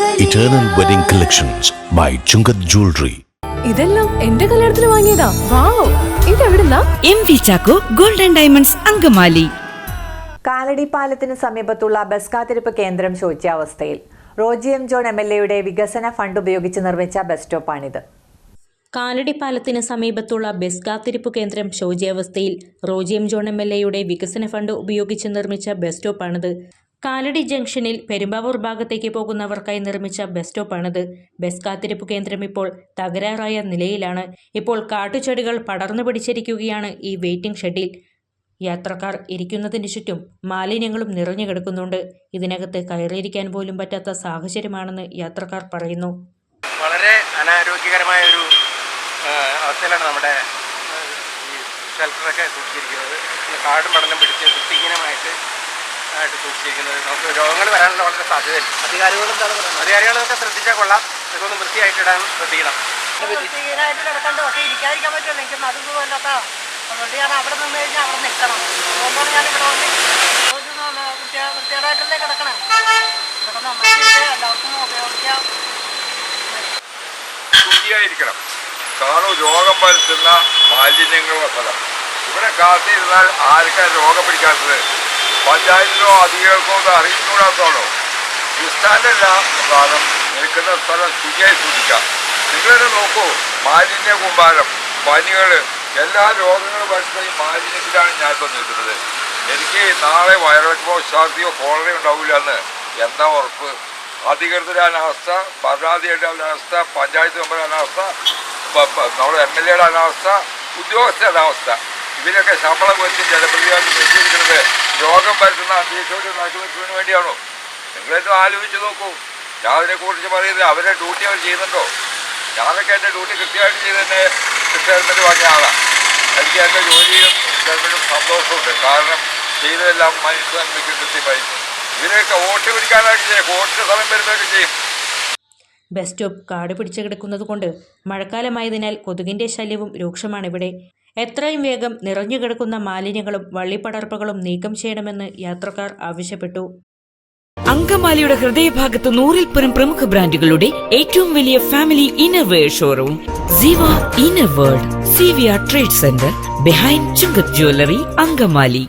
Eternal Wedding Collections by Chungath Jewelry. ഇതെല്ലാം എന്റെ കല്യാണത്തിന് വാങ്ങിയതാ. Wow ഇതെവിടുന്നാ? M V Chacko golden diamonds Angamaly. Kalady പാലത്തിന് സമീപത്തുള്ള ബസ് കാത്തിരിപ്പ് കേന്ദ്രം ശോച്യാവസ്ഥയിൽ Roji M John M L എയുടെ വികസന ഫണ്ട് ഉപയോഗിച്ച് നിർമ്മിച്ച ബസ് സ്റ്റോപ്പാണിത്. കാലടി പാലത്തിന് സമീപത്തുള്ള ബസ് കാത്തിരിപ്പ് കേന്ദ്രം ശോച്യാവസ്ഥയിൽ റോജിയം ജോൺ എം എൽ എയുടെ വികസന ഫണ്ട് ഉപയോഗിച്ച് നിർമ്മിച്ച ബസ് സ്റ്റോപ്പാണിത്. കാലടി ജംഗ്ഷനിൽ പെരുമ്പാവൂർ ഭാഗത്തേക്ക് പോകുന്നവർക്കായി നിർമ്മിച്ച ബസ് സ്റ്റോപ്പാണിത്. ബസ് കാത്തിരിപ്പ് കേന്ദ്രം ഇപ്പോൾ തകരാറായ നിലയിലാണ്. ഇപ്പോൾ കാട്ടുചെടികൾ പടർന്നു പിടിച്ചിരിക്കുകയാണ് ഈ വെയിറ്റിംഗ് ഷെഡിൽ. യാത്രക്കാർ ഇരിക്കുന്നതിന് ചുറ്റും മാലിന്യങ്ങളും നിറഞ്ഞു കിടക്കുന്നുണ്ട്. ഇതിനകത്ത് കയറിയിരിക്കാൻ പോലും പറ്റാത്ത സാഹചര്യമാണെന്ന് യാത്രക്കാർ പറയുന്നു. വളരെ അനാരോഗ്യകരമായ ഒരു അവസ്ഥയിലാണ് നമ്മുടെ ഈ ഷെൽട്ടറൊക്കെ സൂക്ഷിച്ചിരിക്കുന്നത്. കാട് പടലം പിടിച്ച് വൃത്തിഹീനമായിട്ട് ആയിട്ട് സൂക്ഷിച്ചിരിക്കുന്നത്. നമുക്ക് രോഗങ്ങൾ വരാനുള്ള വളരെ സാധ്യതയുണ്ട്. അധികാരികൾ അധികാരികളൊക്കെ ശ്രദ്ധിച്ചാൽ കൊള്ളാം. ഇതൊന്ന് വൃത്തിയായിട്ടിടാൻ ശ്രദ്ധിക്കണം. വൃത്തിഹീനമായിട്ട് കിടക്കണ്ട? പക്ഷേ ഇരിക്കാതിരിക്കാൻ പറ്റില്ല എനിക്ക് നടുവ് വേണ്ടാത്ത അതുകൊണ്ട് ഞാൻ അവിടെ നിന്ന് കഴിഞ്ഞാൽ അവിടെ നിൽക്കണം. അതുകൊണ്ടാണ് ഞാൻ ഇവിടെ വന്ന് വൃത്തികേടായിട്ടല്ലേ കിടക്കണേ? എല്ലാവർക്കും ഉപയോഗിക്കാം. ശുചിയായിരിക്കണം. കാരണം രോഗം പരത്തുന്ന മാലിന്യങ്ങളും സ്ഥലം ഇവിടെ കാത്തിരുന്നാൽ ആർക്കാണ് രോഗം പിടിക്കാത്തത്? പഞ്ചായത്തിനോ അധികർക്കോ ഇത് അറിയിച്ചുകൂടാത്തോളൂ ഡിസ്റ്റാൻഡല്ല പ്രധാനം നിൽക്കുന്ന സ്ഥലം തിരിയായി സൂക്ഷിക്കാം. നിങ്ങളെ നോക്കൂ. മാലിന്യ കുമ്പാരം പനികൾ എല്ലാ രോഗങ്ങളും വരുന്ന ഈ മാലിന്യത്തിലാണ് ഞാൻ ഇപ്പം നിൽക്കുന്നത്. എനിക്ക് നാളെ വയറിളക്കമോ ഛർദിയോ കോളറയോ ഉണ്ടാവില്ല എന്ന് എന്താ ഉറപ്പ്? അധികൃതരുടെ അനാവസ്ഥ ഭരണാധികാരിയുടെ അനാവസ്ഥ പഞ്ചായത്ത് മെമ്പറുടെ അനാവസ്ഥ നമ്മുടെ എം എൽ എയുടെ അനാവസ്ഥ ഉദ്യോഗസ്ഥരുടെ അനാവസ്ഥ ഇവരൊക്കെ ശമ്പളം വെച്ച് ജനപ്രതിനിധികൾ വെച്ചിരിക്കുന്നത് രോഗം പരത്തുന്ന അന്തരീക്ഷത്തിൽ നടക്കുന്നതിന് വേണ്ടിയാണോ? നിങ്ങളെന്നും ആലോചിച്ച് നോക്കൂ. ഞാൻ അതിനെക്കുറിച്ച് പറയുന്നത് അവരെ ഡ്യൂട്ടി അവർ ചെയ്യുന്നുണ്ടോ? ഞാനൊക്കെ എന്റെ ഡ്യൂട്ടി കൃത്യമായിട്ട് ചെയ്ത് തന്നെ റിട്ടയർമെന്റ് വാങ്ങിയ ആളാണ് എനിക്ക് എന്റെ ജോലിയും റിട്ടയർമെന്റും സന്തോഷമുണ്ട് കാരണം ചെയ്തതെല്ലാം മനുഷ്യ നന്മയ്ക്ക് കൃത്യമായി ഇവരെയൊക്കെ വോട്ട് പിടിക്കാനായിട്ട് ചെയ്യും. വോട്ടിന് സമയം വരുന്നതൊക്കെ ചെയ്യും. ബസ് സ്റ്റോപ്പ് കാട് പിടിച്ചു കിടക്കുന്നത് കൊണ്ട് മഴക്കാലമായതിനാൽ കൊതുകിന്റെ ശല്യവും രൂക്ഷമാണിവിടെ എത്രയും വേഗം നിറഞ്ഞുകിടക്കുന്ന മാലിന്യങ്ങളും വള്ളിപ്പടർപ്പുകളും നീക്കം ചെയ്യണമെന്ന് യാത്രക്കാർ ആവശ്യപ്പെട്ടു. അങ്കമാലിയുടെ ഹൃദയഭാഗത്ത് നൂറിൽ പരം പ്രമുഖ ബ്രാൻഡുകളുടെ ഏറ്റവും വലിയ family innerwear showroom Siva inner world C V R trade centre behind Chungath jewellery Angamaly.